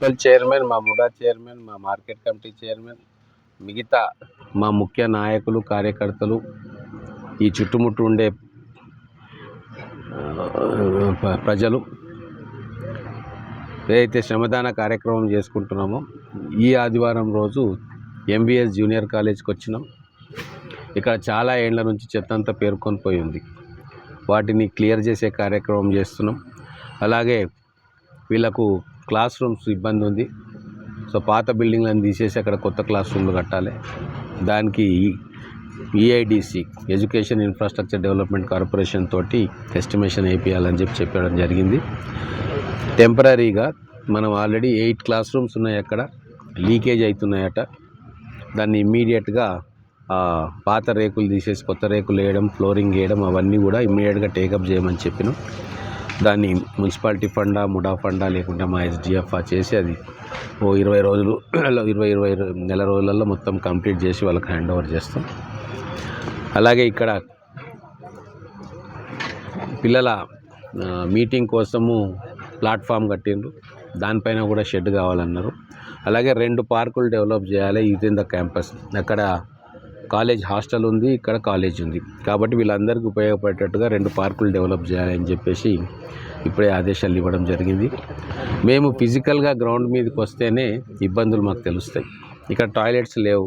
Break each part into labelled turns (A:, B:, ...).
A: Municipal chairman మా ముడా chairman మా మార్కెట్ కమిటీ చైర్మన్ మిగతా మా ముఖ్య నాయకులు కార్యకర్తలు ఈ చుట్టుముట్టు ఉండే ప- ప్రజలు ఏదైతే శ్రమదాన కార్యక్రమం చేసుకుంటున్నామో ఈ ఆదివారం రోజు ఎంబీఎస్ జూనియర్ కాలేజ్కి వచ్చినాం. ఇక్కడ చాలా ఏండ్ల నుంచి చెత్త అంతా పేర్కొని పోయి ఉంది. వాటిని క్లియర్ చేసే కార్యక్రమం చేస్తున్నాం. అలాగే వీళ్ళకు క్లాస్ రూమ్స్ ఇబ్బంది ఉంది. సో పాత బిల్డింగ్లను తీసేసి అక్కడ కొత్త క్లాస్ రూమ్లు కట్టాలి. దానికి EIDC education infrastructure development corporation తోటి ఎస్టిమేషన్ వేయించాలని చెప్పి చెప్పడం జరిగింది. టెంపరీగా మనం ఆల్రెడీ ఎయిట్ క్లాస్ రూమ్స్ ఉన్నాయి అక్కడ. లీకేజ్ అవుతున్నాయట. దాన్ని ఇమ్మీడియట్గా పాత రేకులు తీసేసి కొత్త రేకులు వేయడం ఫ్లోరింగ్ వేయడం అవన్నీ కూడా ఇమ్మీడియట్గా టేకప్ చేయమని చెప్పినాం. దాన్ని మున్సిపాలిటీ ఫండా ముడా ఫండా లేకుంటే మా ఎస్డిఎఫ్ చేసి అది ఓ ఇరవై రోజులు ఇరవై ఇరవై నెల రోజులలో మొత్తం కంప్లీట్ చేసి వాళ్ళకి హ్యాండ్ ఓవర్ చేస్తాం. అలాగే ఇక్కడ పిల్లల మీటింగ్ కోసము ప్లాట్ఫామ్ కట్టిండ్రు. దానిపైన కూడా షెడ్ కావాలన్నారు. అలాగే రెండు పార్కులు డెవలప్ చేయాలి. Youth in the campus. అక్కడ కాలేజ్ హాస్టల్ ఉంది ఇక్కడ కాలేజ్ ఉంది. కాబట్టి వీళ్ళందరికీ ఉపయోగపడేటట్టుగా రెండు పార్కులు డెవలప్ చేయాలని చెప్పేసి ఇప్పుడే ఆదేశాలు ఇవ్వడం జరిగింది. మేము ఫిజికల్గా గ్రౌండ్ మీదకి వస్తేనే ఇబ్బందులు మాకు తెలుస్తాయి. ఇక్కడ టాయిలెట్స్ లేవు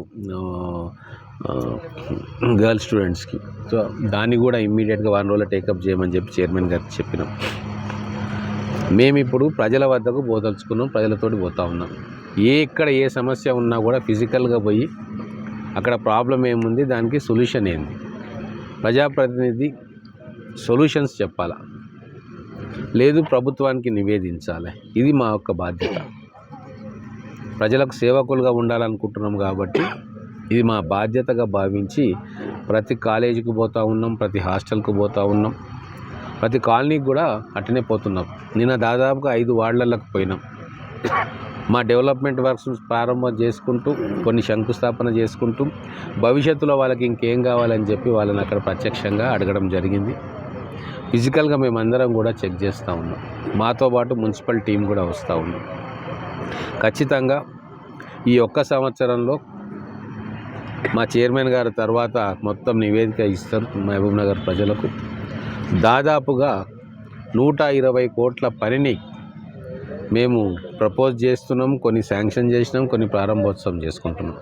A: గర్ల్స్ స్టూడెంట్స్కి. సో దాన్ని కూడా ఇమ్మీడియట్గా వారం రోజులు టేకప్ చేయమని చెప్పి చైర్మన్ గారికి చెప్పినాం. మేము ఇప్పుడు ప్రజల వద్దకు పోదలుచుకున్నాం ప్రజలతోటి పోతా ఉన్నాం. ఏ ఎక్కడ ఏ సమస్య ఉన్నా కూడా ఫిజికల్గా పోయి అక్కడ ప్రాబ్లం ఏముంది? దానికి సొల్యూషన్ ఏంది? ప్రజాప్రతినిధి సొల్యూషన్స్ చెప్పాలా? లేదు ప్రభుత్వానికి నివేదించాలి. ఇది మా యొక్క బాధ్యత. ప్రజలకు సేవకులుగా ఉండాలనుకుంటున్నాం కాబట్టి ఇది మా బాధ్యతగా భావించి ప్రతి కాలేజీకి పోతూ ఉన్నాం ప్రతి హాస్టల్కి పోతూ ఉన్నాం. ప్రతి కాలనీకి కూడా అట్టనే పోతున్నాం. నిన్న దాదాపుగా ఐదు వార్డులకు పోయినాం. మా డెవలప్మెంట్ వర్క్స్ ప్రారంభం చేసుకుంటూ కొన్ని శంకుస్థాపన చేసుకుంటూ భవిష్యత్తులో వాళ్ళకి ఇంకేం కావాలని చెప్పి వాళ్ళని అక్కడ ప్రత్యక్షంగా అడగడం జరిగింది. ఫిజికల్గా మేమందరం కూడా చెక్ చేస్తూ ఉన్నాం. మాతో పాటు మున్సిపల్ టీం కూడా వస్తూ ఉన్నాం ఖచ్చితంగా ఈ ఒక్క సంవత్సరంలో మా చైర్మన్ గారు తర్వాత మొత్తం నివేదిక ఇస్తారు మహబూబ్ నగర్ ప్రజలకు. దాదాపుగా నూట ఇరవై కోట్ల పనిని మేము ప్రపోజ్ చేస్తున్నాం కొన్ని శాంక్షన్ చేసినాం కొన్ని ప్రారంభోత్సవం చేసుకుంటున్నాం.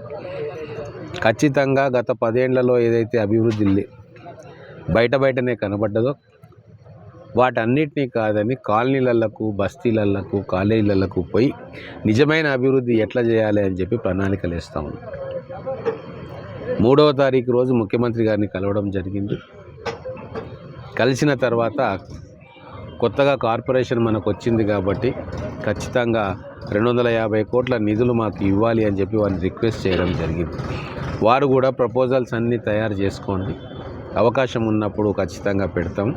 A: ఖచ్చితంగా గత పదేళ్ళలో ఏదైతే అభివృద్ధి బయట బయటనే కనబడ్డదో వాటన్నిటినీ కాదని కాలనీలకు బస్తీలకు కాలేజీలకు పోయి నిజమైన అభివృద్ధి ఎట్లా చేయాలి అని చెప్పి ప్రణాళికలు వేస్తా ఉన్నాం. మూడవ తారీఖు రోజు ముఖ్యమంత్రి గారిని కలవడం జరిగింది. కలిసిన తర్వాత కొత్తగా కార్పొరేషన్ మనకు వచ్చింది కాబట్టి ఖచ్చితంగా రెండు వందల యాభై కోట్ల నిధులు మాకు ఇవ్వాలి అని చెప్పి వారిని రిక్వెస్ట్ చేయడం జరిగింది. వారు కూడా ప్రపోజల్స్ అన్నీ తయారు చేసుకోండి. అవకాశం ఉన్నప్పుడు ఖచ్చితంగా పెడతాం.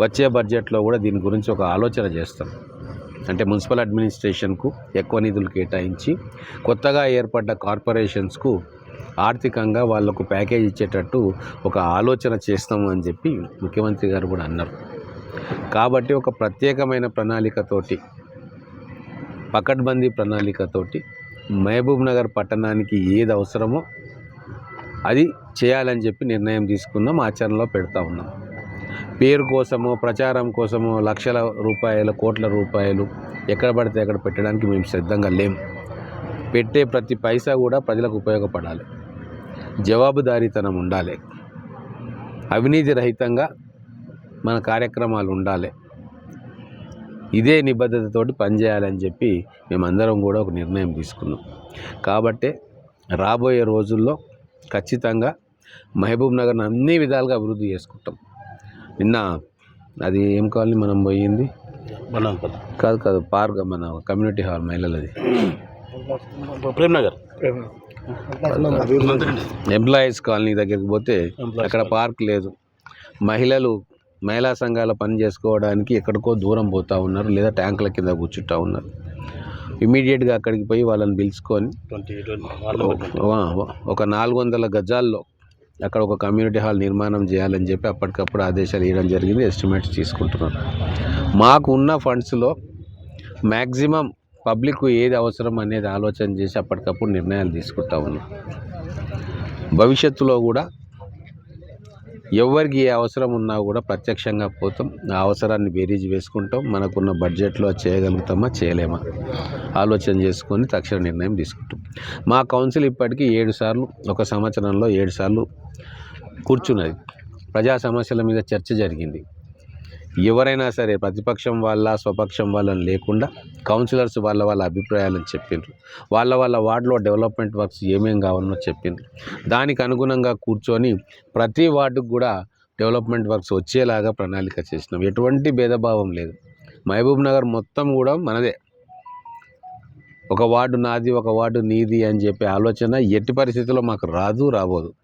A: వచ్చే బడ్జెట్లో కూడా దీని గురించి ఒక ఆలోచన చేస్తాం. అంటే మున్సిపల్ అడ్మినిస్ట్రేషన్కు ఎక్కువ నిధులు కేటాయించి కొత్తగా ఏర్పడ్డ కార్పొరేషన్స్కు ఆర్థికంగా వాళ్ళకు ప్యాకేజ్ ఇచ్చేటట్టు ఒక ఆలోచన చేస్తాము అని చెప్పి ముఖ్యమంత్రి గారు కూడా అన్నారు. కాబట్టి ఒక ప్రత్యేకమైన ప్రణాళికతోటి పకడ్బందీ ప్రణాళికతోటి మహబూబ్ నగర్ పట్టణానికి ఏది అవసరమో అది చేయాలని చెప్పి నిర్ణయం తీసుకున్నాం ఆచరణలో పెడతా ఉన్నాం. పేరు కోసమో ప్రచారం కోసమో లక్షల రూపాయలు కోట్ల రూపాయలు ఎక్కడ పడితే అక్కడ పెట్టడానికి మేము సిద్ధంగా లేం. పెట్టే ప్రతి పైసా కూడా ప్రజలకు ఉపయోగపడాలి. జవాబుదారీతనం ఉండాలి. అవినీతి రహితంగా మన కార్యక్రమాలు ఉండాలి. ఇదే నిబద్ధతతోటి పనిచేయాలని చెప్పి మేమందరం కూడా ఒక నిర్ణయం తీసుకున్నాం. కాబట్టే రాబోయే రోజుల్లో ఖచ్చితంగా మహబూబ్ నగర్ని అన్ని విధాలుగా అభివృద్ధి చేసుకుంటాం. నిన్న అది ఏం కావాలి మనం పోయింది? కాదు కాదు పార్క్ మన కమ్యూనిటీ హాల్ మహిళలది.
B: ప్రేమ్ నగర్
A: ఎంప్లాయీస్ కాలనీ దగ్గరికి పోతే అక్కడ పార్క్ లేదు. మహిళలు మహిళా సంఘాల పని చేసుకోవడానికి ఎక్కడికో దూరం పోతూ ఉన్నారు లేదా ట్యాంకుల కింద కూర్చుంటా ఉన్నారు. ఇమీడియట్గా అక్కడికి పోయి వాళ్ళని పిలుచుకొని ఒక- నాలుగు వందల గజాల్లో అక్కడ ఒక కమ్యూనిటీ హాల్ నిర్మాణం చేయాలని చెప్పి అప్పటికప్పుడు ఆదేశాలు ఇవ్వడం జరిగింది ఎస్టిమేట్స్ తీసుకుంటున్నాం మాకు ఉన్న ఫండ్స్లో మ్యాక్సిమం పబ్లిక్ ఏది అవసరం అనేది ఆలోచన చేసి అప్పటికప్పుడు నిర్ణయాలు తీసుకుంటా ఉన్నాం. భవిష్యత్తులో కూడా ఎవరికి ఏ అవసరం ఉన్నా కూడా ప్రత్యక్షంగా పోతాం. ఆ అవసరాన్ని బేరీజ్ వేసుకుంటాం. మనకున్న బడ్జెట్లో చేయగలుగుతామా చేయలేమా? ఆలోచన చేసుకొని తక్షణ నిర్ణయం తీసుకుంటాం. మా కౌన్సిల్ ఇప్పటికీ ఏడు సార్లు ఒక సంవత్సరంలో ఏడు సార్లు కూర్చున్నది. ప్రజా సమస్యల మీద చర్చ జరిగింది. ఎవరైనా సరే ప్రతిపక్షం వాళ్ళ స్వపక్షం వాళ్ళని లేకుండా కౌన్సిలర్స్ వాళ్ళ వాళ్ళ అభిప్రాయాలను చెప్పిండ్రు. వాళ్ళ వాళ్ళ వార్డులో డెవలప్మెంట్ వర్క్స్ ఏమేం కావాలనో చెప్పిండ్రు. దానికి అనుగుణంగా కూర్చొని ప్రతి వార్డుకు కూడా డెవలప్మెంట్ వర్క్స్ వచ్చేలాగా ప్రణాళిక చేసినాం. ఎటువంటి భేదభావం లేదు. మహబూబ్ నగర్ మొత్తం కూడా మనదే. ఒక వార్డు నాది ఒక వార్డు నీది అని చెప్పే ఆలోచన ఎట్టి పరిస్థితుల్లో మాకు రాదు రాబోదు.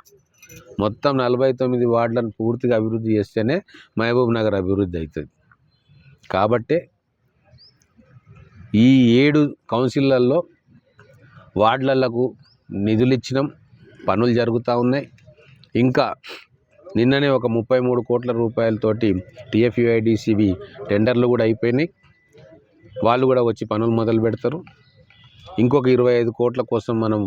A: మొత్తం నలభై తొమ్మిది వార్డులను పూర్తిగా అభివృద్ధి చేస్తేనే మహబూబ్ నగర్ అభివృద్ధి అవుతుంది. కాబట్టే ఈ ఏడు కౌన్సిళ్ళల్లో వార్డులకు నిధులు ఇచ్చినాం పనులు జరుగుతూ ఉన్నాయి. ఇంకా నిన్ననే ఒక ముప్పై మూడు కోట్ల రూపాయలతోటి టిఎఫ్యుఐడిసివి టెండర్లు కూడా అయిపోయినాయి. వాళ్ళు కూడా వచ్చి పనులు మొదలు పెడతారు. ఇంకొక ఇరవై ఐదు కోట్ల కోసం మనం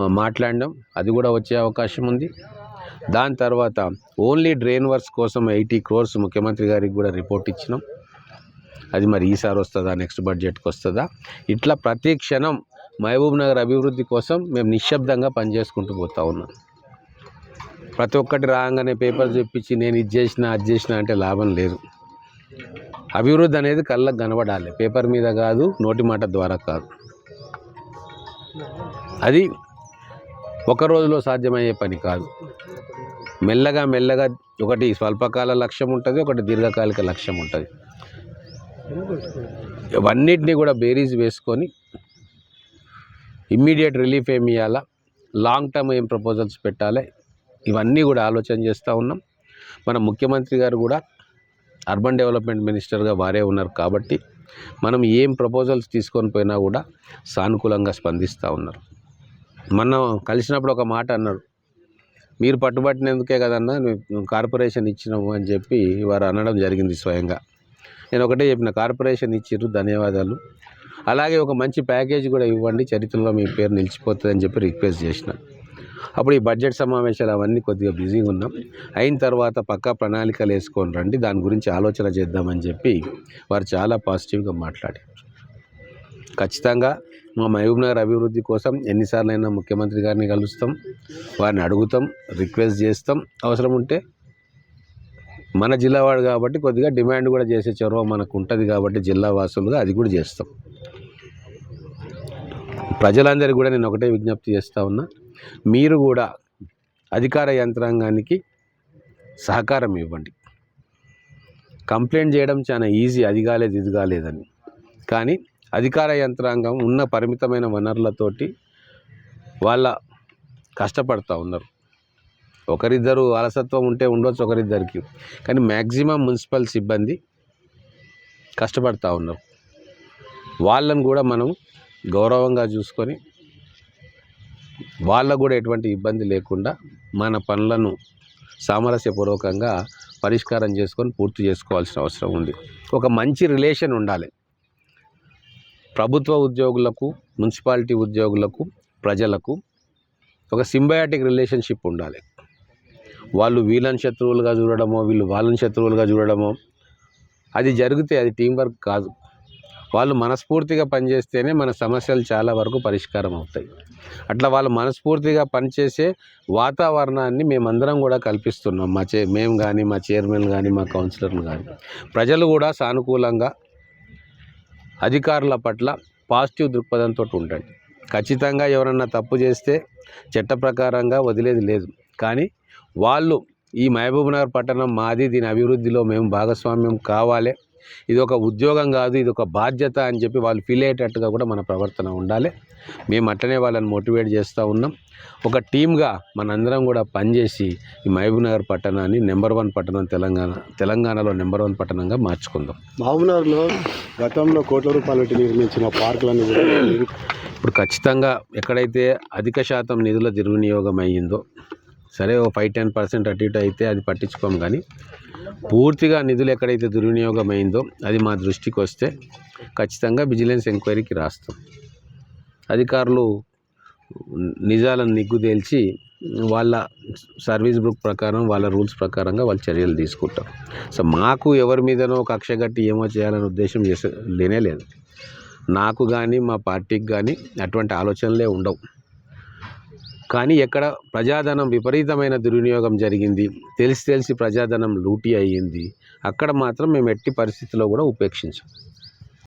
A: ఆ, మాట్లాడినాం. అది కూడా వచ్చే అవకాశం ఉంది. దాని తర్వాత ఓన్లీ డ్రైన్ వర్క్స్ కోసం ఎయిటీ క్రోర్స్ ముఖ్యమంత్రి గారికి కూడా రిపోర్ట్ ఇచ్చినాం. అది మరి ఈసారి వస్తుందా నెక్స్ట్ బడ్జెట్కి వస్తుందా? ఇట్లా ప్రతి క్షణం మహబూబ్ నగర్ అభివృద్ధి కోసం మేము నిశ్శబ్దంగా పనిచేసుకుంటూ పోతా ఉన్నాం. ప్రతి ఒక్కటి రాగానే పేపర్ చూపించి నేను ఇది చేసిన అది చేసిన అంటే లాభం లేదు. అభివృద్ధి అనేది కళ్ళకు కనబడాలి. పేపర్ మీద కాదు నోటి మాట ద్వారా కాదు. అది ఒక రోజులో సాధ్యమయ్యే పని కాదు. మెల్లగా మెల్లగా ఒకటి స్వల్పకాల లక్ష్యం ఉంటుంది ఒకటి దీర్ఘకాలిక లక్ష్యం ఉంటుంది. ఇవన్నిటినీ కూడా బేరీజ్ వేసుకొని ఇమ్మీడియట్ రిలీఫ్ ఏమి ఇవ్వాలా లాంగ్ టర్మ్ ఏం ప్రపోజల్స్ పెట్టాలి? ఇవన్నీ కూడా ఆలోచన చేస్తూ ఉన్నాం. మన ముఖ్యమంత్రి గారు కూడా అర్బన్ డెవలప్మెంట్ మినిస్టర్గా వారే ఉన్నారు కాబట్టి మనం ఏం ప్రపోజల్స్ తీసుకొని పోయినా కూడా సానుకూలంగా స్పందిస్తూ ఉన్నారు. మనం కలిసినప్పుడు ఒక మాట అన్నాడు మీరు పట్టుబట్టినందుకే కదన్నా కార్పొరేషన్ ఇచ్చినాము అని చెప్పి వారు అనడం జరిగింది స్వయంగా. నేను ఒకటే చెప్పిన కార్పొరేషన్ ఇచ్చిర్రు ధన్యవాదాలు. అలాగే ఒక మంచి ప్యాకేజ్ కూడా ఇవ్వండి చరిత్రలో మీ పేరు నిలిచిపోతుంది అని చెప్పి రిక్వెస్ట్ చేసిన. అప్పుడు ఈ బడ్జెట్ సమావేశాలు అవన్నీ కొద్దిగా బిజీగా ఉన్నాం. అయిన తర్వాత పక్కా ప్రణాళికలు వేసుకొని రండి దాని గురించి ఆలోచన చేద్దామని చెప్పి వారు చాలా పాజిటివ్గా మాట్లాడారు. ఖచ్చితంగా మా మహబూబ్ నగర్ అభివృద్ధి కోసం ఎన్నిసార్లైనా ముఖ్యమంత్రి గారిని కలుస్తాం. వారిని అడుగుతాం రిక్వెస్ట్ చేస్తాం. అవసరం ఉంటే మన జిల్లా వాడు కాబట్టి కొద్దిగా డిమాండ్ కూడా చేసే చొరవ మనకు ఉంటుంది కాబట్టి జిల్లా వాసులుగా అది కూడా చేస్తాం. ప్రజలందరికీ కూడా నేను ఒకటే విజ్ఞప్తి చేస్తూ ఉన్నా మీరు కూడా అధికార యంత్రాంగానికి సహకారం ఇవ్వండి. కంప్లైంట్ చేయడం చాలా ఈజీ అది కాలేదు ఇది కాలేదని. కానీ అధికార యంత్రాంగం ఉన్న పరిమితమైన వనరులతోటి వాళ్ళ కష్టపడుతూ ఉన్నారు. ఒకరిద్దరు అలసత్వం ఉంటే ఉండొచ్చు ఒకరిద్దరికి. కానీ మ్యాక్సిమం మున్సిపల్ సిబ్బంది కష్టపడుతూ ఉన్నారు. వాళ్ళని కూడా మనం గౌరవంగా చూసుకొని వాళ్ళకు కూడా ఎటువంటి ఇబ్బంది లేకుండా మన పనులను సామరస్యపూర్వకంగా పరిష్కారం చేసుకొని పూర్తి చేసుకోవాల్సిన అవసరం ఉంది. ఒక మంచి రిలేషన్ ఉండాలి. ప్రభుత్వ ఉద్యోగులకు మున్సిపాలిటీ ఉద్యోగులకు ప్రజలకు ఒక సింబయాటిక్ రిలేషన్షిప్ ఉండాలి. వాళ్ళు వీళ్ళని శత్రువులుగా చూడడమో వీళ్ళు వాళ్ళని శత్రువులుగా చూడడమో అది జరిగితే అది టీం వర్క్ కాదు. వాళ్ళు మనస్ఫూర్తిగా పనిచేస్తేనే మన సమస్యలు చాలా వరకు పరిష్కారం అవుతాయి. అట్లా వాళ్ళు మనస్ఫూర్తిగా పనిచేసే వాతావరణాన్ని మేమందరం కూడా కల్పిస్తున్నాం. మా చే మేము కానీ మా చైర్మన్ కానీ మా కౌన్సిలర్లు కానీ ప్రజలు కూడా సానుకూలంగా అధికారుల పట్ల పాజిటివ్ దృక్పథంతో ఉండండి. ఖచ్చితంగా ఎవరన్నా తప్పు చేస్తే చట్ట ప్రకారంగా వదిలేది లేదు. కానీ వాళ్ళు ఈ మహబూబ్నగర్ పట్టణం మాది దీని అభివృద్ధిలో మేము భాగస్వామ్యం కావాలి. ఇది ఒక ఉద్యోగం కాదు ఇది ఒక బాధ్యత అని చెప్పి వాళ్ళు ఫీల్ అయ్యేటట్టుగా కూడా మన ప్రవర్తన ఉండాలి. మేము అట్లనే వాళ్ళని మోటివేట్ చేస్తూ ఉన్నాం. ఒక టీమ్గా మనందరం కూడా పనిచేసి ఈ మహబూబ్నగర్ పట్టణాన్ని నెంబర్ వన్ పట్టణం తెలంగాణ తెలంగాణలో నెంబర్ వన్ పట్టణంగా మార్చుకుందాం.
C: మహబూబ్నగర్లో గతంలో కోట్ల రూపాయలు నిర్మించిన పార్కులన్నీ
A: ఇప్పుడు ఖచ్చితంగా ఎక్కడైతే అధిక శాతం నిధుల దుర్వినియోగం అయ్యిందో సరే ఓ ఫైవ్ టెన్ పర్సెంట్ అటు ఇటు అయితే అది పట్టించుకోం కానీ పూర్తిగా నిధులు ఎక్కడైతే దుర్వినియోగం అయిందో అది మా దృష్టికి వస్తే ఖచ్చితంగా విజిలెన్స్ ఎంక్వైరీకి రాస్తాం. అధికారులు నిజాలను నిగ్గుదేల్చి వాళ్ళ సర్వీస్ బుక్ ప్రకారం వాళ్ళ రూల్స్ ప్రకారంగా వాళ్ళు చర్యలు తీసుకుంటారు. సో మాకు ఎవరి మీదనో కక్ష కట్టి ఏమో చేయాలనే ఉద్దేశం చేసే లేనే లేదు. నాకు కానీ మా పార్టీకి కానీ అటువంటి ఆలోచనలే ఉండవు. కానీ ఎక్కడ ప్రజాధనం విపరీతమైన దుర్వినియోగం జరిగింది. తెలిసి తెలిసి ప్రజాధనం లూటీ అయ్యింది. అక్కడ మాత్రం మేము ఎట్టి పరిస్థితుల్లో కూడా ఉపేక్షించాం.